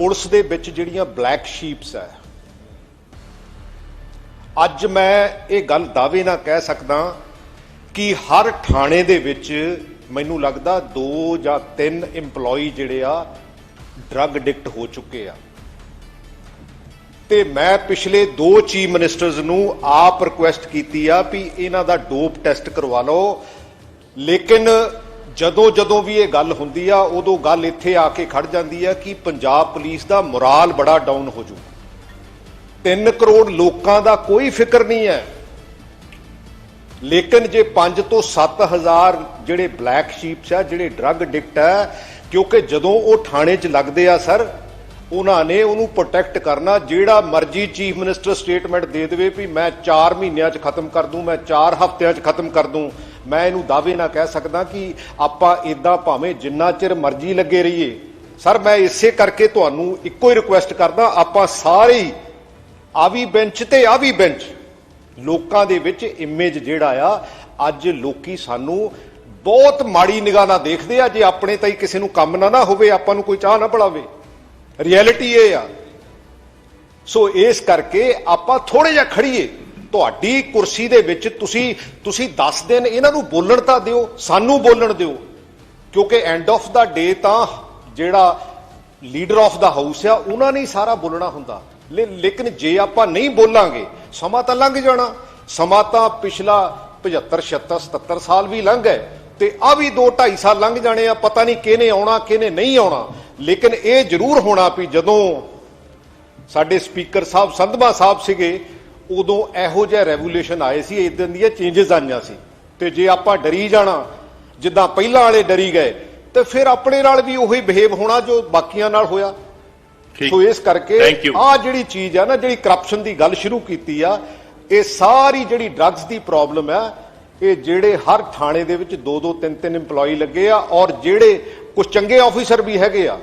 Police ਦੇ ਵਿੱਚ ਜਿਹੜੀਆਂ ਬਲੈਕ ਸ਼ੀਪਸ ਹੈ। ਅੱਜ ਮੈਂ ਇਹ ਗੱਲ ਦਾਅਵੇ ਨਾਲ ਕਹਿ ਸਕਦਾ ਕਿ ਹਰ ਥਾਣੇ ਦੇ ਵਿੱਚ ਮੈਨੂੰ ਲੱਗਦਾ ਦੋ ਜਾਂ ਤਿੰਨ EMPLOYE ਜਿਹੜੇ ਆ ਡਰੱਗ ਐਡਿਕਟ ਹੋ ਚੁੱਕੇ ਆ। ਤੇ ਮੈਂ ਪਿਛਲੇ ਦੋ ਚੀਫ ਮਿਨਿਸਟਰਸ ਨੂੰ ਆਪ ਰਿਕੁਐਸਟ ਕੀਤੀ ਆ ਵੀ ਇਹਨਾਂ ਦਾ ਡੋਪ ਟੈਸਟ ਕਰਵਾ ਲਓ। ਲੇਕਿਨ ਜਦੋਂ ਜਦੋਂ ਵੀ ਇਹ ਗੱਲ ਹੁੰਦੀ ਆ, ਉਦੋਂ ਗੱਲ ਇੱਥੇ ਆ ਕੇ ਖੜ ਜਾਂਦੀ ਆ ਕਿ ਪੰਜਾਬ ਪੁਲਿਸ ਦਾ ਮੋਰਾਲ ਬੜਾ ਡਾਊਨ ਹੋ ਜੂ। 3 ਕਰੋੜ ਲੋਕਾਂ ਦਾ ਕੋਈ ਫਿਕਰ ਨਹੀਂ ਹੈ। ਲੇਕਿਨ ਜੇ 5 ਤੋਂ 7000 ਜਿਹੜੇ ਬਲੈਕ ਸ਼ੀਪਸ ਆ, ਜਿਹੜੇ ਡਰੱਗ ਐਡਿਕਟ ਆ, ਕਿਉਂਕਿ ਜਦੋਂ ਉਹ ਥਾਣੇ 'ਚ ਲੱਗਦੇ ਆ, ਸਰ ਉਹਨਾਂ ਨੇ ਉਹਨੂੰ ਪ੍ਰੋਟੈਕਟ ਕਰਨਾ, ਜਿਹੜਾ ਮਰਜ਼ੀ ਚੀਫ ਮਿਨਿਸਟਰ ਸਟੇਟਮੈਂਟ ਦੇ ਦੇਵੇ ਵੀ ਮੈਂ 4 ਮਹੀਨਿਆਂ 'ਚ ਖਤਮ ਕਰ ਦੂੰ, ਮੈਂ 4 ਹਫ਼ਤਿਆਂ 'ਚ ਖਤਮ ਕਰ ਦੂੰ। ਮੈਂ ਇਹਨੂੰ ਦਾਅਵੇ ਨਾਲ ਕਹਿ ਸਕਦਾ ਕਿ ਆਪਾਂ ਇਦਾਂ ਭਾਵੇਂ ਜਿੰਨਾ ਚਿਰ ਮਰਜ਼ੀ ਲੱਗੇ ਰਹੀਏ। ਸਰ, ਮੈਂ ਇਸੇ ਕਰਕੇ ਤੁਹਾਨੂੰ ਇੱਕੋ ਹੀ ਰਿਕੁਐਸਟ ਕਰਦਾ, ਆਪਾਂ ਸਾਰੇ ਹੀ ਆ ਵੀ ਬੈਂਚ ਤੇ ਆ ਵੀ ਬੈਂਚ ਲੋਕਾਂ ਦੇ ਵਿੱਚ ਇਮੇਜ ਜਿਹੜਾ ਆ, ਅੱਜ ਲੋਕੀ ਸਾਨੂੰ ਬਹੁਤ ਮਾੜੀ ਨਿਗਾਹ ਨਾਲ ਦੇਖਦੇ ਆ, ਜੇ ਆਪਣੇ ਤਾਂ ਹੀ ਕਿਸੇ ਨੂੰ ਕੰਮ ਨਾ ਨਾ ਹੋਵੇ, ਆਪਾਂ ਨੂੰ ਕੋਈ ਚਾਹ ਨਾ ਪੜਾਵੇ ਰਿਐਲਿਟੀ ਇਹ ਆ। ਸੋ ਇਸ ਕਰਕੇ ਆਪਾਂ ਥੋੜੇ ਜਿਹਾ ਖੜੀਏ ਤੁਹਾਡੀ ਕੁਰਸੀ ਦੇ ਵਿੱਚ ਤੁਸੀਂ ਤੁਸੀਂ 10 ਦਿਨ ਇਹਨਾਂ ਨੂੰ ਬੋਲਣ ਤਾਂ ਦਿਓ, ਸਾਨੂੰ ਬੋਲਣ ਦਿਓ। ਕਿਉਂਕਿ ਐਂਡ ਆਫ ਦਾ ਡੇ ਤਾਂ ਜਿਹੜਾ ਲੀਡਰ ਆਫ ਦਾ ਹਾਊਸ ਆ, ਉਹਨਾਂ ਨੇ ਸਾਰਾ ਬੋਲਣਾ ਹੁੰਦਾ। ਲੇ- ਲੇਕਿਨ ਜੇ ਆਪਾਂ ਨਹੀਂ ਬੋਲਾਂਗੇ, ਸਮਾਂ ਤਾਂ ਲੰਘ ਜਾਣਾ। ਸਮਾਂ ਤਾਂ ਪਿਛਲਾ 75 76 77 ਸਾਲ ਵੀ ਲੰਘ ਗਏ। ਤੇ ਆ ਵੀ 2 2.5 ਸਾਲ ਲੰਘ ਜਾਣੇ ਆ, ਪਤਾ ਨਹੀਂ ਕਿਹਨੇ ਆਉਣਾ, ਕਿਹਨੇ ਨਹੀਂ ਆਉਣਾ। ਲੇਕਿਨ ਇਹ ਜ਼ਰੂਰ ਹੋਣਾ ਵੀ ਜਦੋਂ ਸਾਡੇ ਸਪੀਕਰ ਸਾਹਿਬ ਸੰਧਮਾ ਸਾਹਿਬ ਸੀਗੇ ਉਦੋਂ ਇਹੋ ਜਿਹਾ ਰੈਵੋਲੂਸ਼ਨ ਆਏ ਸੀ ਇਦਾਂ ਦੀਆਂ ਚੇਂਜਸ ਆਈਆਂ ਸੀ। ਤੇ ਜੇ ਆਪਾਂ ਡਰੀ ਜਾਣਾ ਜਿੱਦਾਂ ਪਹਿਲਾਂ ਵਾਲੇ ਡਰੀ ਗਏ ਤੇ ਫਿਰ ਆਪਣੇ ਨਾਲ ਵੀ ਉਹੀ ਬਿਹੇਵ ਹੋਣਾ ਜੋ ਬਾਕੀਆਂ ਨਾਲ ਹੋਇਆ। ਠੀਕ। ਸੋ ਇਸ ਕਰਕੇ. ਆ ਜਿਹੜੀ ਚੀਜ਼ ਆ ਨਾ ਜਿਹੜੀ ਕਰਪਸ਼ਨ ਦੀ ਗੱਲ ਸ਼ੁਰੂ ਕੀਤੀ ਆ ਇਹ ਸਾਰੀ ਜਿਹੜੀ ਡਰੱਗਸ ਦੀ ਪ੍ਰੋਬਲਮ ਆ ਇਹ ਜਿਹੜੇ ਹਰ ਥਾਣੇ ਦੇ ਵਿੱਚ ਦੋ ਦੋ ਤਿੰਨ ਤਿੰਨ EMPLOYE ਲੱਗੇ ਆ ਔਰ ਜਿਹੜੇ ਕੁਝ ਚੰਗੇ ਆਫੀਸਰ ਵੀ ਹੈਗੇ ਆ।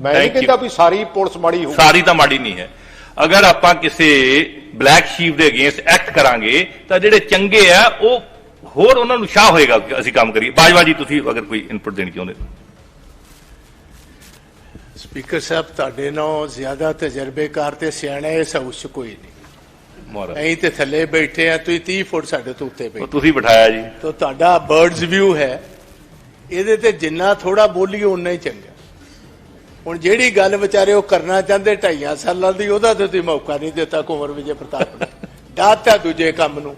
ਮੈਂ ਨਹੀਂ Thank you. ਕਹਿੰਦਾ ਵੀ ਸਾਰੀ ਪੁਲਿਸ ਮਾੜੀ ਹੋਊ। ਸਾਰੀ ਤਾਂ ਮਾੜੀ ਨਹੀਂ ਹੈ। ਅਗਰ ਆਪਾਂ ਕਿਸੇ ਬਲੈਕ ਸ਼ੀਪ ਦੇ ਅਗੇਂਸਟ ਐਕਟ ਕਰਾਂਗੇ ਤਾਂ ਜਿਹੜੇ ਚੰਗੇ ਆ ਉਹ ਹੋਰ ਉਹਨਾਂ ਨੂੰ ਸ਼ਾਹ ਹੋਏਗਾ ਕਿ ਅਸੀਂ ਕੰਮ ਕਰੀਏ। ਬਾਜਵਾ ਜੀ ਤੁਸੀਂ ਅਗਰ ਕੋਈ ਇਨਪੁਟ ਦੇਣੀ ਚਾਹੁੰਦੇ ਹੋ ਸਪੀਕਰ ਸਾਹਿਬ ਤੁਹਾਡੇ ਨਾਲੋਂ ਜ਼ਿਆਦਾ ਤਜਰਬੇਕਾਰ ਤੇ ਸਿਆਣਾ ਇਸ ਹਾਊਸ 'ਚ ਕੋਈ ਨਹੀਂ। ਮਹਾਰਾਜ। ਅਸੀਂ ਤੇ ਥੱਲੇ ਬੈਠੇ ਆ ਤੁਸੀਂ 30 ਫੁੱਟ ਸਾਡੇ ਤੋਂ ਉੱਤੇ ਉਹ ਬੈਠੇ ਤੁਸੀਂ ਬਿਠਾਇਆ ਜੀ। ਤਾਂ ਤੁਹਾਡਾ ਬਰਡਸ ਵਿਊ ਹੈ। ਇਹਦੇ ਤੇ ਜਿੰਨਾ ਥੋੜਾ ਬੋਲੀ ਉਨਾ ਹੀ ਚੰਗਾ। ਹੁਣ ਜਿਹੜੀ ਗੱਲ ਵਿਚਾਰੇ ਉਹ ਕਰਨਾ ਚਾਹੁੰਦੇ ਢਾਈਆਂ ਸਾਲਾਂ ਦੀ, ਉਹਦਾ ਤੇ ਤੁਸੀਂ ਮੌਕਾ ਨਹੀਂ ਦਿੱਤਾ ਕੁੰਵਰ ਵਿਜੇ ਪ੍ਰਤਾਪ ਨੇ। ਦਾਤਾ ਦੂਜੇ ਕੰਮ ਨੂੰ।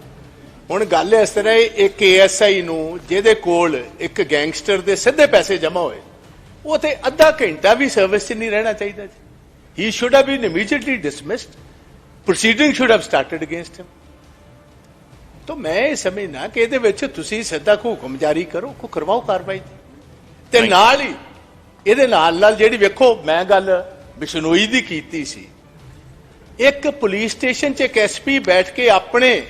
ਹੁਣ ਗੱਲ ਇਸ ਤਰ੍ਹਾਂ ਹੈ, ਇੱਕ ਏਐਸਆਈ ਨੂੰ, ਜਿਹਦੇ ਕੋਲ ਇੱਕ ਗੈਂਗਸਟਰ ਦੇ ਸਿੱਧੇ ਪੈਸੇ ਜਮ੍ਹਾਂ ਹੋਏ, ਉਹ ਤੇ ਅੱਧਾ ਘੰਟਾ ਵੀ ਸਰਵਿਸ 'ਚ ਨਹੀਂ ਰਹਿਣਾ ਚਾਹੀਦਾ ਜੀ he should have been immediately dismissed proceeding should have started against him ਤਾਂ ਮੈਂ ਇਹ ਸਮਝਣਾ ਕਿ ਇਹਦੇ ਵਿੱਚ ਤੁਸੀਂ ਸਿੱਧਾ ਹੁਕਮ ਜਾਰੀ ਕਰੋ ਕੋ ਕਰਵਾਓ ਕਾਰਵਾਈ ਤੇ. ਨਾਲ ਹੀ ਇਹਦੇ ਨਾਲ ਨਾਲ ਜਿਹੜੀ ਵੇਖੋ ਮੈਂ ਗੱਲ ਬਿਸ਼ਨੋਈ ਦੀ ਕੀਤੀ ਸੀ। ਇੱਕ ਪੁਲਿਸ ਸਟੇਸ਼ਨ 'ਚ ਇੱਕ ਐਸਪੀ ਬੈਠ ਕੇ ਆਪਣੇ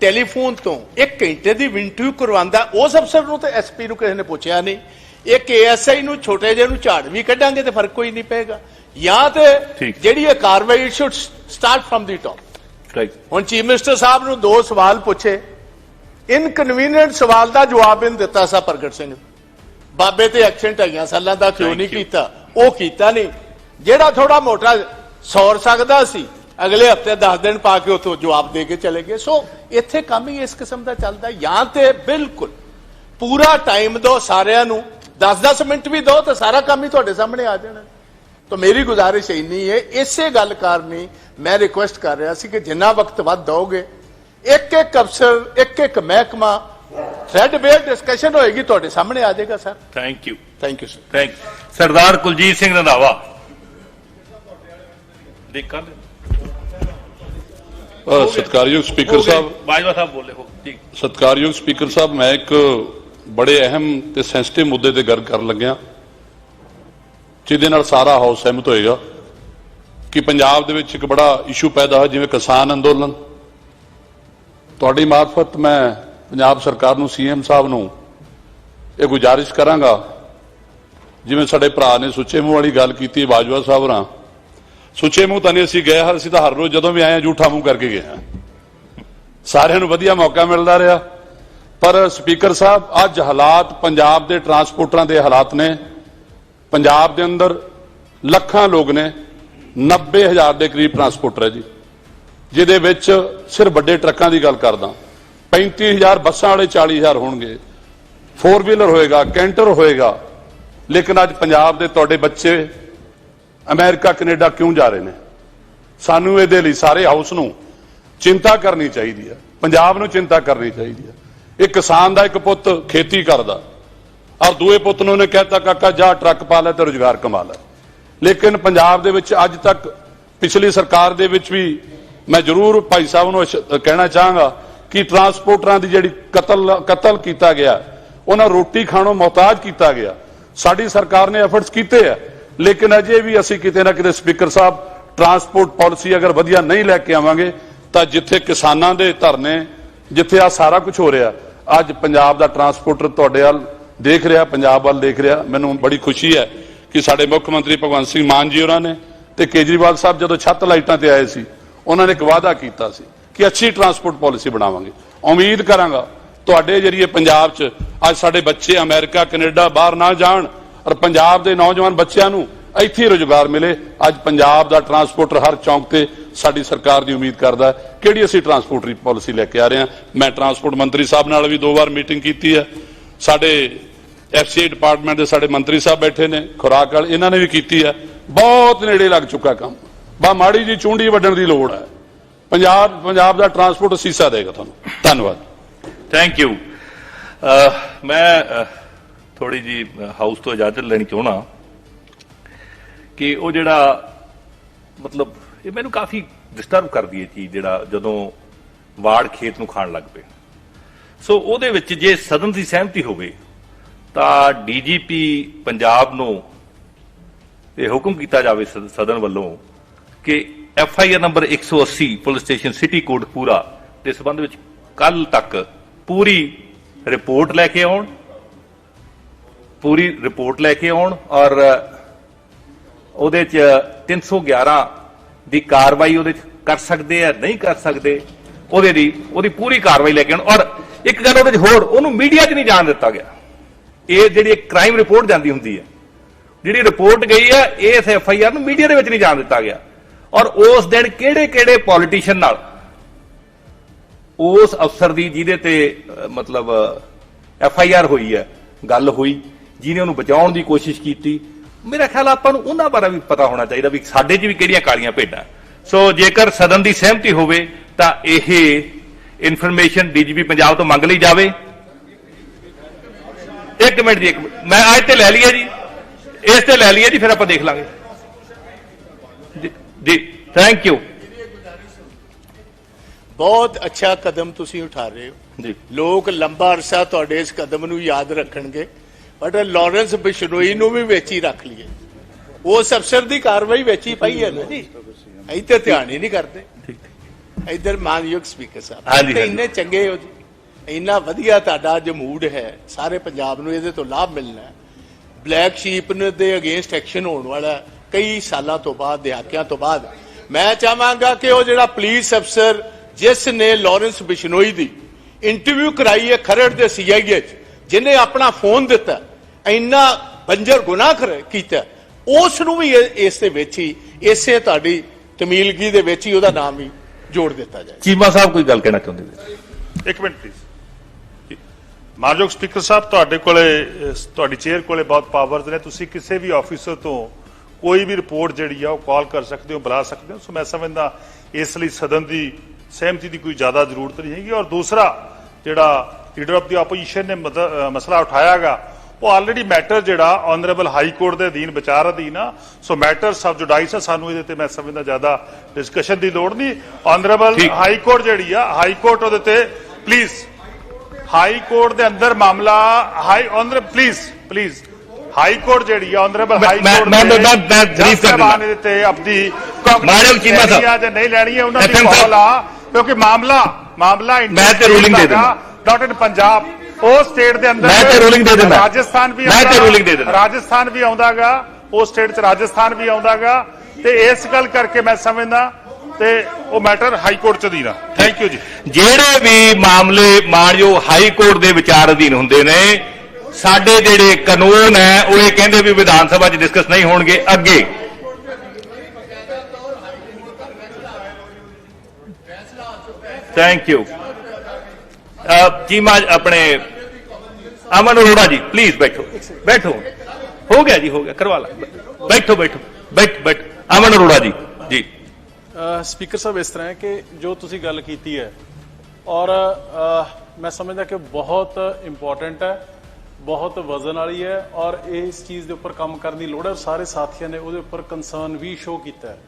ਟੈਲੀਫੋਨ ਤੋਂ ਇੱਕ ਘੰਟੇ ਦੀ ਇੰਟਰਵਿਊ ਕਰਵਾਉਂਦਾ ਉਸ ਅਫਸਰ ਨੂੰ ਤੇ ਐਸਪੀ ਨੂੰ ਕਿਸੇ ਨੇ ਪੁੱਛਿਆ ਨਹੀਂ। ਇੱਕ ਏਐਸਆਈ ਨੂੰ ਛੋਟੇ ਜਿਹੇ ਨੂੰ ਝਾੜ ਵੀ ਕੱਢਾਂਗੇ ਤੇ ਫ਼ਰਕ ਕੋਈ ਨਹੀਂ ਪਏਗਾ। ਜਾਂ ਤੇ। ਜਿਹੜੀ ਇਹ ਕਾਰਵਾਈ ਸ਼ੁੱਡ ਸਟਾਰਟ ਫਰਮ ਦੀ ਟਾਪ ਰਾਈਟ ਹੁਣ ਚੀਫ ਮਿਨਿਸਟਰ ਸਾਹਿਬ ਨੂੰ ਦੋ ਸਵਾਲ ਪੁੱਛੇ। ਇਨਕਨਵੀਨੀਅੰਟ ਸਵਾਲ ਦਾ ਜਵਾਬ ਇਹਨ ਦਿੱਤਾ ਸਾ ਪ੍ਰਗਟ ਸਿੰਘ। ਬਾਬੇ ਤੇ ਐਕਸ਼ਨ ਢਾਈਆਂ ਸਾਲਾਂ ਦਾ ਕਿਉਂ ਨਹੀਂ. ਕੀਤਾ? ਉਹ ਕੀਤਾ ਨਹੀਂ। ਜਿਹੜਾ ਥੋੜਾ ਮੋਟਾ ਸੌਰ ਸਕਦਾ ਸੀ ਅਗਲੇ ਹਫ਼ਤੇ 10 ਦਿਨ ਪਾ ਕੇ ਉਥੋਂ ਜਵਾਬ ਦੇ ਕੇ ਚਲੇ ਗਏ। ਸੋ ਇੱਥੇ ਕੰਮ ਹੀ ਇਸ ਕਿਸਮ ਦਾ ਚੱਲਦਾ। ਜਾਂ ਤੇ ਬਿਲਕੁਲ ਪੂਰਾ ਟਾਈਮ ਦਿਓ ਸਾਰਿਆਂ ਨੂੰ। 10-10 ਮਿੰਟ ਵੀ ਦਿਓ ਤਾਂ ਸਾਰਾ ਕੰਮ ਹੀ ਤੁਹਾਡੇ ਸਾਹਮਣੇ ਆ ਜਾਣਾ। ਤਾਂ ਮੇਰੀ ਗੁਜ਼ਾਰਿਸ਼ ਇੰਨੀ ਹੈ ਇਸੇ ਗੱਲ ਕਾਰਨੀ ਮੈਂ ਰਿਕੁਐਸਟ ਕਰ ਰਿਹਾ ਸੀ ਕਿ ਜਿੰਨਾ ਵਕਤ ਵੱਧ ਦੋਗੇ ਇੱਕ ਇੱਕ ਅਫਸਰ ਇੱਕ ਇੱਕ ਮਹਿਕਮਾ ਥ੍ਰੈਡ ਬੇਅਰ ਡਿਸਕਸ਼ਨ ਹੋਏਗੀ ਤੁਹਾਡੇ ਸਾਹਮਣੇ ਆ ਜਾਏਗਾ sir thank you thank you sir thank Sardar Kuljit Singh Randhawa. ਦੇਖ ਸਤਿਕਾਰਯੋਗ ਸਪੀਕਰ ਸਾਹਿਬ। ਬਾਜਵਾ ਸਾਹਿਬ ਬੋਲੇ ਹੋ ਠੀਕ। ਸਤਿਕਾਰਯੋਗ ਸਪੀਕਰ ਸਾਹਿਬ ਮੈਂ ਇੱਕ ਬੜੇ ਅਹਿਮ ਤੇ ਸੈਂਸਿਟਿਵ ਮੁੱਦੇ ਤੇ ਗੱਲ ਕਰਨ ਲੱਗਿਆ। ਜਿਹਦੇ ਨਾਲ ਸਾਰਾ ਹਾਊਸ ਸਹਿਮਤ ਹੋਏਗਾ ਕਿ ਪੰਜਾਬ ਦੇ ਵਿੱਚ ਇੱਕ ਬੜਾ ਇਸ਼ੂ ਪੈਦਾ ਹੋਇਆ, ਜਿਵੇਂ ਕਿਸਾਨ ਅੰਦੋਲਨ। ਤੁਹਾਡੀ ਮਾਰਫਤ ਮੈਂ ਪੰਜਾਬ ਸਰਕਾਰ ਨੂੰ ਸੀਐਮ ਸਾਹਿਬ ਨੂੰ ਇਹ ਗੁਜ਼ਾਰਿਸ਼ ਕਰਾਂਗਾ। ਜਿਵੇਂ ਸਾਡੇ ਭਰਾ ਨੇ ਸੁੱਚੇ ਮੂੰਹ ਵਾਲੀ ਗੱਲ ਕੀਤੀ, ਬਾਜਵਾ ਸਾਹਿਬ ਨਾਲ ਸੁੱਚੇ ਮੂੰਹ ਤਾਂ ਨਹੀਂ, ਅਸੀਂ ਗਏ ਹਾਂ, ਅਸੀਂ ਤਾਂ ਹਰ ਰੋਜ਼ ਜਦੋਂ ਵੀ ਆਏ ਹਾਂ ਝੂਠਾ ਮੂੰਹ ਕਰਕੇ ਗਏ ਹਾਂ। ਸਾਰਿਆਂ ਨੂੰ ਵਧੀਆ ਮੌਕਾ ਮਿਲਦਾ ਰਿਹਾ। ਪਰ ਸਪੀਕਰ ਸਾਹਿਬ, ਅੱਜ ਹਾਲਾਤ ਪੰਜਾਬ ਦੇ ਟਰਾਂਸਪੋਰਟਰਾਂ ਦੇ ਹਾਲਾਤ ਨੇ। ਪੰਜਾਬ ਦੇ ਅੰਦਰ ਲੱਖਾਂ ਲੋਕ ਨੇ 90000 ਦੇ ਕਰੀਬ ਟਰਾਂਸਪੋਰਟਰ ਹੈ ਜੀ, ਜਿਹਦੇ ਵਿੱਚ ਸਿਰ ਵੱਡੇ ਟਰੱਕਾਂ ਦੀ ਗੱਲ ਕਰਦਾ। 35000 ਬੱਸਾਂ ਵਾਲੇ 40000 ਹੋਣਗੇ। ਫੋਰ ਵੀਲਰ ਹੋਏਗਾ, ਕੈਂਟਰ ਹੋਏਗਾ, ਲੇਕਿਨ ਅੱਜ ਪੰਜਾਬ ਦੇ ਤੁਹਾਡੇ ਬੱਚੇ ਅਮਰੀਕਾ, ਕੈਨੇਡਾ ਕਿਉਂ ਜਾ ਰਹੇ ਨੇ? ਸਾਨੂੰ ਇਹਦੇ ਲਈ ਸਾਰੇ ਹਾਊਸ ਨੂੰ ਚਿੰਤਾ ਕਰਨੀ ਚਾਹੀਦੀ ਹੈ। ਪੰਜਾਬ ਨੂੰ ਚਿੰਤਾ ਕਰਨੀ ਚਾਹੀਦੀ ਹੈ। ਇਹ ਕਿਸਾਨ ਦਾ ਇੱਕ ਪੁੱਤ ਖੇਤੀ ਕਰਦਾ। ਔਰ ਦੂਏ ਪੁੱਤ ਨੂੰ ਉਹਨੇ ਕਹਿਤਾ, ਕਾਕਾ, ਜਾ ਟਰੱਕ ਪਾ ਲੈ ਤੇ ਰੁਜ਼ਗਾਰ ਕਮਾ ਲੈ। ਲੇਕਿਨ ਪੰਜਾਬ ਦੇ ਵਿੱਚ ਅੱਜ ਤੱਕ ਪਿਛਲੀ ਸਰਕਾਰ ਦੇ ਵਿੱਚ ਵੀ ਮੈਂ ਜ਼ਰੂਰ ਭਾਈ ਸਾਹਿਬ ਨੂੰ ਕਹਿਣਾ ਚਾਹਾਂਗਾ ਕਿ ਟਰਾਂਸਪੋਰਟਰਾਂ ਦੀ ਜਿਹੜੀ ਕਤਲ ਕਤਲ ਕੀਤਾ ਗਿਆ, ਉਹਨਾਂ ਰੋਟੀ ਖਾਣੋਂ ਮੁਹਤਾਜ ਕੀਤਾ ਗਿਆ। ਸਾਡੀ ਸਰਕਾਰ ਨੇ ਐਫਰਟਸ ਕੀਤੇ ਆ, ਲੇਕਿਨ ਅਜੇ ਵੀ ਅਸੀਂ ਕਿਤੇ ਨਾ ਕਿਤੇ ਸਪੀਕਰ ਸਾਹਿਬ, ਟਰਾਂਸਪੋਰਟ ਪਾਲਿਸੀ ਅਗਰ ਵਧੀਆ ਨਹੀਂ ਲੈ ਕੇ ਆਵਾਂਗੇ, ਤਾਂ ਜਿੱਥੇ ਕਿਸਾਨਾਂ ਦੇ ਧਰਨੇ, ਜਿੱਥੇ ਆ ਸਾਰਾ ਕੁਝ ਹੋ ਰਿਹਾ, ਅੱਜ ਪੰਜਾਬ ਦਾ ਟਰਾਂਸਪੋਰਟਰ ਤੁਹਾਡੇ ਵੱਲ ਦੇਖ ਰਿਹਾ, ਪੰਜਾਬ ਵੱਲ ਦੇਖ ਰਿਹਾ, ਮੈਨੂੰ ਬੜੀ ਖੁਸ਼ੀ ਹੈ ਕਿ ਸਾਡੇ ਮੁੱਖ ਮੰਤਰੀ ਭਗਵੰਤ ਸਿੰਘ ਮਾਨ ਜੀ ਉਹਨਾਂ ਨੇ ਤੇ ਕੇਜਰੀਵਾਲ ਸਾਹਿਬ ਜਦੋਂ ਛੱਤ ਲਾਈਟਾਂ ਤੇ ਆਏ ਸੀ, ਉਹਨਾਂ ਨੇ ਇੱਕ ਵਾਅਦਾ ਕੀਤਾ ਸੀ ਕਿ ਅੱਛੀ ਟਰਾਂਸਪੋਰਟ ਪਾਲਿਸੀ ਬਣਾਵਾਂਗੇ। ਉਮੀਦ ਕਰਾਂਗਾ ਤੁਹਾਡੇ ਜਰੀਏ ਪੰਜਾਬ 'ਚ ਅੱਜ ਸਾਡੇ ਬੱਚੇ ਅਮਰੀਕਾ, ਕੈਨੇਡਾ ਬਾਹਰ ਨਾ ਜਾਣ ਔਰ ਪੰਜਾਬ ਦੇ ਨੌਜਵਾਨ ਬੱਚਿਆਂ ਨੂੰ ਇੱਥੇ ਹੀ ਰੁਜ਼ਗਾਰ ਮਿਲੇ, ਅੱਜ ਪੰਜਾਬ ਦਾ ਟਰਾਂਸਪੋਰਟਰ ਹਰ ਚੌਂਕ ਤੇ ਸਾਡੀ ਸਰਕਾਰ ਦੀ ਉਮੀਦ ਕਰਦਾ ਕਿਹੜੀ ਅਸੀਂ ਟਰਾਂਸਪੋਰਟਰੀ ਪਾਲਿਸੀ ਲੈ ਕੇ ਆ ਰਹੇ ਹਾਂ? ਮੈਂ ਟਰਾਂਸਪੋਰਟ ਮੰਤਰੀ ਸਾਹਿਬ ਨਾਲ ਵੀ ਦੋ ਵਾਰ ਮੀਟਿੰਗ ਕੀਤੀ ਹੈ। ਸਾਡੇ ਐਫਸੀਆਈ ਡਿਪਾਰਟਮੈਂਟ ਦੇ ਸਾਡੇ ਮੰਤਰੀ ਸਾਹਿਬ ਬੈਠੇ ਨੇ, ਖੁਰਾਕ ਵਾਲੇ, ਇਹਨਾਂ ਨੇ ਵੀ ਕੀਤੀ ਹੈ। ਬਹੁਤ ਨੇੜੇ ਲੱਗ ਚੁੱਕਾ ਕੰਮ। ਬਾ ਮਾੜੀ ਜੀ ਚੁੰਡੀ ਵੱਢਣ ਦੀ ਲੋੜ ਹੈ। ਪੰਜਾਬ ਪੰਜਾਬ ਦਾ ਟਰਾਂਸਪੋਰਟ ਸੀਸਾ ਦੇਗਾ ਤੁਹਾਨੂੰ। ਧੰਨਵਾਦ। ਥੈਂਕ ਯੂ ਮੈਂ ਥੋੜੀ ਜੀ ਹਾਊਸ ਤੋਂ ਇਜਾਜ਼ਤ ਲੈਣੀ ਚਾਹਣਾ ਕਿ ਉਹ ਜਿਹੜਾ, ਮਤਲਬ, ਇਹ ਮੈਨੂੰ ਕਾਫੀ ਡਿਸਟਰਬ ਕਰਦੀ ਹੈ ਚੀਜ਼ ਜਿਹੜਾ ਜਦੋਂ ਵਾੜ ਖੇਤ ਨੂੰ ਖਾਣ ਲੱਗ ਪਏ। ਸੋ ਉਹਦੇ ਵਿੱਚ ਜੇ ਸਦਨ ਦੀ ਸਹਿਮਤੀ ਹੋਵੇ ਤਾਂ ਡੀਜੀਪੀ ਪੰਜਾਬ ਨੂੰ ਇਹ ਹੁਕਮ ਕੀਤਾ ਜਾਵੇ ਸਦ- ਸਦਨ ਵੱਲੋਂ ਕਿ F I R number 180 police station city code ਪੂਰਾ ਦੇ ਸੰਬੰਧ ਵਿੱਚ ਕੱਲ ਤੱਕ ਪੂਰੀ ਰਿਪੋਰਟ ਲੈ ਕੇ ਆਉਣ, ਪੂਰੀ ਰਿਪੋਰਟ ਲੈ ਕੇ ਆਉਣ ਔਰ ਉਹਦੇ ਚ 311 ਦੀ ਕਾਰਵਾਈ ਉਹਦੇ ਚ ਕਰ ਸਕਦੇ ਆ, ਨਹੀਂ ਕਰ ਸਕਦੇ, ਉਹਦੇ ਦੀ, ਉਹਦੀ ਪੂਰੀ ਕਾਰਵਾਈ ਲੈ ਕੇ ਆਉਣ ਔਰ ਇੱਕ ਗੱਲ ਉਹਦੇ ਚ ਹੋਰ, ਉਹਨੂੰ ਮੀਡੀਆ 'ਚ ਨਹੀਂ ਜਾਣ ਦਿੱਤਾ ਗਿਆ। ਇਹ ਜਿਹੜੀ ਕ੍ਰਾਈਮ ਰਿਪੋਰਟ ਜਾਂਦੀ ਹੁੰਦੀ ਹੈ, ਜਿਹੜੀ ਰਿਪੋਰਟ ਗਈ ਹੈ ਇਸ ਐਫ ਆਈ ਆਰ ਨੂੰ ਮੀਡੀਆ ਦੇ ਵਿੱਚ ਨਹੀਂ ਜਾਣ ਦਿੱਤਾ ਗਿਆ। ਔਰ ਉਸ ਦਿਨ ਕਿਹੜੇ ਕਿਹੜੇ ਪੋਲੀਟੀਸ਼ੀਅਨ ਨਾਲ, ਉਸ ਅਫਸਰ ਦੀ ਜਿਹਦੇ ਤੇ ਮਤਲਬ ਐਫ ਆਈ ਆਰ ਹੋਈ ਹੈ, ਗੱਲ ਹੋਈ, ਜਿਹਨੇ ਉਹਨੂੰ ਬਚਾਉਣ ਦੀ ਕੋਸ਼ਿਸ਼ ਕੀਤੀ। ਮੇਰਾ ਖਿਆਲ ਆਪਾਂ ਨੂੰ ਉਹਨਾਂ ਬਾਰੇ ਵੀ ਪਤਾ ਹੋਣਾ ਚਾਹੀਦਾ ਵੀ ਸਾਡੇ 'ਚ ਵੀ ਕਿਹੜੀਆਂ ਕਾਲੀਆਂ ਭੇਡਾਂ। ਸੋ ਜੇਕਰ ਸਦਨ ਦੀ ਸਹਿਮਤੀ ਹੋਵੇ ਤਾਂ ਇਹ ਇਨਫੋਰਮੇਸ਼ਨ ਡੀਜੀਪੀ ਪੰਜਾਬ ਤੋਂ ਮੰਗ ਲਈ ਜਾਵੇ। ਇੱਕ ਮਿੰਟ ਜੀ ਇੱਕ ਮਿੰਟ। ਮੈਂ ਅੱਜ ਤੇ ਲੈ ਲਈਏ ਜੀ। ਇਸ ਤੇ ਲੈ ਲਈਏ ਜੀ ਫਿਰ ਆਪਾਂ ਦੇਖ ਲਾਂਗੇ। ਜੀ- ਥੈਂਕ ਯੂ ਬਹੁਤ ਅੱਛਾ ਕਦਮ ਤੁਸੀਂ ਉਠਾ ਰਹੇ ਹੋ। ਜੀ। ਲੋਕ ਲੰਬਾ ਅਰਸਾ ਤੁਹਾਡੇ ਇਸ ਕਦਮ ਨੂੰ ਯਾਦ ਰੱਖਣਗੇ ਬਟ ਲਾਰੈਂਸ ਬਿਸ਼ਨੋਈ ਨੂੰ ਵੀ ਵਿੱਚ ਹੀ ਰੱਖ ਲਈਏ। ਉਸ ਅਫਸਰ ਦੀ ਕਾਰਵਾਈ ਵਿੱਚ ਹੀ ਪਈ ਹੈ ਨਾ ਜੀ। ਤੇ ਧਿਆਨ ਹੀ ਨਹੀਂ ਕਰਦੇ। ਇਧਰ ਮਾਨਯੋਗ ਸਪੀਕਰ ਸਾਹਿਬ। ਇੰਨੇ ਚੰਗੇ ਹੋ ਜੀ। ਇੰਨਾ ਵਧੀਆ ਤੁਹਾਡਾ ਅੱਜ ਮੂਡ ਹੈ ਸਾਰੇ ਪੰਜਾਬ ਨੂੰ ਇਹਦੇ ਤੋਂ ਲਾਭ ਮਿਲਣਾ ਹੈ। ਬਲੈਕ ਸ਼ੀਪ ਨੇ ਦੇ ਅਗੇਂਸਟ ਐਕਸ਼ਨ ਹੋਣ ਵਾਲਾ ਹੈ, ਕਈ ਸਾਲਾਂ ਤੋਂ ਬਾਅਦ ਦਹਾਕਿਆਂ ਤੋਂ ਬਾਅਦ। ਮੈਂ ਚਾਹਾਂਗਾ ਕਿ ਉਹ ਜਿਹੜਾ ਪੁਲਿਸ ਅਫਸਰ ਜਿਸ ਨੇ ਲਾਰੈਂਸ ਬਿਸ਼ਨੋਈ ਦੀ ਇੰਟਰਵਿਊ ਕਰਾਈ ਹੈ ਖਰੜ ਦੇ ਸੀਆਈਏ ਚ ਜਿਨੇ ਆਪਣਾ ਫੋਨ ਦਿੱਤਾ ਇੰਨਾ ਬੰਜਰ ਗੁਨਾਹ ਕਰ- ਕੀਤਾ ਉਸ ਨੂੰ ਵੀ ਇਸ ਦੇ ਵਿੱਚ ਹੀ ਇਸੇ ਤੁਹਾਡੀ ਤਮੀਲਗੀ ਦੇ ਵਿੱਚ ਹੀ ਉਹਦਾ ਨਾਮ ਵੀ ਜੋੜ ਦਿੱਤਾ ਜਾਏ। ਚੀਮਾ ਸਾਹਿਬ ਕੋਈ ਗੱਲ ਕਹਿਣਾ ਚਾਹੁੰਦੇ ਨੇ? ਇੱਕ ਮਿੰਟ ਪਲੀਜ਼ ਮਾਨਯੋਗ ਸਪੀਕਰ ਸਾਹਿਬ ਤੁਹਾਡੇ ਕੋਲੇ ਤੁਹਾਡੀ ਚੇਅਰ ਕੋਲੇ ਬਹੁਤ ਪਾਵਰਸ ਨੇ। ਤੁਸੀਂ ਕਿਸੇ ਵੀ ਆਫੀਸਰ ਤੋਂ ਕੋਈ ਵੀ ਰਿਪੋਰਟ ਜਿਹੜੀ ਆ ਉਹ ਕਾਲ ਕਰ ਸਕਦੇ ਹੋ ਬੁਲਾ ਸਕਦੇ ਹੋ। ਸੋ ਮੈਂ ਸਮਝਦਾ ਇਸ ਲਈ ਸਦਨ ਦੀ ਸਹਿਮਤੀ ਦੀ ਕੋਈ ਜ਼ਿਆਦਾ ਜ਼ਰੂਰਤ ਨਹੀਂ ਹੈਗੀ। ਔਰ ਦੂਸਰਾ ਜਿਹੜਾ ਲੀਡਰ ਆਫ ਦੀ ਆਪੋਜੀਸ਼ਨ ਨੇ ਮਸਲਾ ਉਠਾਇਆਗਾ ਉਹ ਆਲਰੇਡੀ ਮੈਟਰ ਜਿਹੜਾ ਆਨਰੇਬਲ ਹਾਈ ਕੋਰਟ ਦੇ ਅਧੀਨ ਵਿਚਾਰ ਅਧੀਨ ਆ। ਸੋ ਮੈਟਰ ਸਬ ਜੁਡਾਈਸ ਆ। ਸਾਨੂੰ ਇਹਦੇ ਤੇ ਮੈਂ ਸਮਝਦਾ ਜ਼ਿਆਦਾ ਡਿਸਕਸ਼ਨ ਦੀ ਲੋੜ ਨਹੀਂ। ਆਨਰੇਬਲ। ਹਾਈ ਕੋਰਟ ਜਿਹੜੀ ਆ ਹਾਈ ਕੋਰਟ ਉਹਦੇ ਤੇ ਪਲੀਜ਼ ਹਾਈ ਕੋਰਟ ਦੇ ਅੰਦਰ ਮਾਮਲਾ high honour please please high court ਜਿਹੜੀ ਆ ਆਨਰੇਬਲ ਹਾਈ ਕੋਰਟ ਮੈਂ- ਮੈਂ- ਮੈਂ brief ਕਰ ਦਿੰਦਾ। ਇਹਦੇ ਤੇ ਆਪਣੀ ਮਾਨਯੋਗ ਚੀਮਾ ਸਾਹਿਬ। ਜਾਂ ਨਹੀਂ ਲੈਣੀ ਹੈ ਉਹਨਾਂ ਦੀ। ਕਾਲ ਆ ਕਿਉਂਕਿ ਮਾਮਲਾ ਮਾਮਲਾ ਮੈਂ ਤੇ ruling ਦੇ ਦਿੰਦਾ। ਨਾਟ ਇਨ ਪੰਜਾਬ ਉਹ ਸਟੇਟ ਦੇ ਅੰਦਰ ਮੈਂ ਤੇ ruling ਦੇ ਦਿੰਦਾ। ਰਾਜਸਥਾਨ ਵੀ ਮੈਂ ਤੇ ruling ਦੇ ਦਿੰਦਾ। ਰਾਜਸਥਾਨ ਵੀ ਆਉਂਦਾਗਾ ਉਹ ਸਟੇਟ ਚ ਰਾਜਸਥਾਨ ਵੀ ਆਉਂਦਾਗਾ ਤੇ ਇਸ ਗੱਲ ਕਰਕੇ ਮੈਂ ਸਮਝਦਾ ਤੇ ਉਹ ਮੈਟਰ ਹਾਈ ਕੋਰਟ ਚ ਦੀਨਾ ਥੈਂਕ ਯੂ ਜੀ। ਜਿਹੜੇ ਵੀ ਮਾਮਲੇ ਮਾਨਯੋਗ ਹਾਈ ਕੋਰਟ ਦੇ ਵਿਚਾਰ ਅਧੀਨ ਹੁੰਦੇ ਨੇ, ਸਾਡੇ ਜਿਹੜੇ ਕਾਨੂੰਨ ਹੈ, ਉਹ ਇਹ ਕਹਿੰਦੇ ਵੀ ਵਿਧਾਨ ਸਭਾ 'ਚ ਡਿਸਕਸ ਨਹੀਂ ਹੋਣਗੇ ਅੱਗੇ। ਥੈਂਕ ਯੂ ਜੀ ਮਾ ਆਪਣੇ ਅਮਨ ਅਰੋੜਾ ਜੀ ਪਲੀਜ਼ ਬੈਠੋ। ਬੈਠੋ। ਹੋ ਗਿਆ ਜੀ, ਹੋ ਗਿਆ। ਕਰਵਾ ਲਾ। ਬੈਠੋ ਬੈਠੋ। ਬੈਠ ਬੈਠ। ਅਮਨ ਅਰੋੜਾ ਜੀ ਜੀ। ਸਪੀਕਰ ਸਾਹਿਬ, ਇਸ ਤਰ੍ਹਾਂ ਹੈ ਕਿ ਜੋ ਤੁਸੀਂ ਗੱਲ ਕੀਤੀ ਹੈ, ਔਰ ਮੈਂ ਸਮਝਦਾ ਕਿ ਬਹੁਤ ਇੰਪੋਰਟੈਂਟ ਹੈ, ਬਹੁਤ ਵਜ਼ਨ ਵਾਲੀ ਹੈ, ਔਰ ਇਸ ਚੀਜ਼ ਦੇ ਉੱਪਰ ਕੰਮ ਕਰਨ ਦੀ ਲੋੜ ਹੈ ਸਾਰੇ ਸਾਥੀਆਂ ਨੇ ਉਹਦੇ ਉੱਪਰ ਕੰਸਰਨ ਵੀ ਸ਼ੋ ਕੀਤਾ ਹੈ।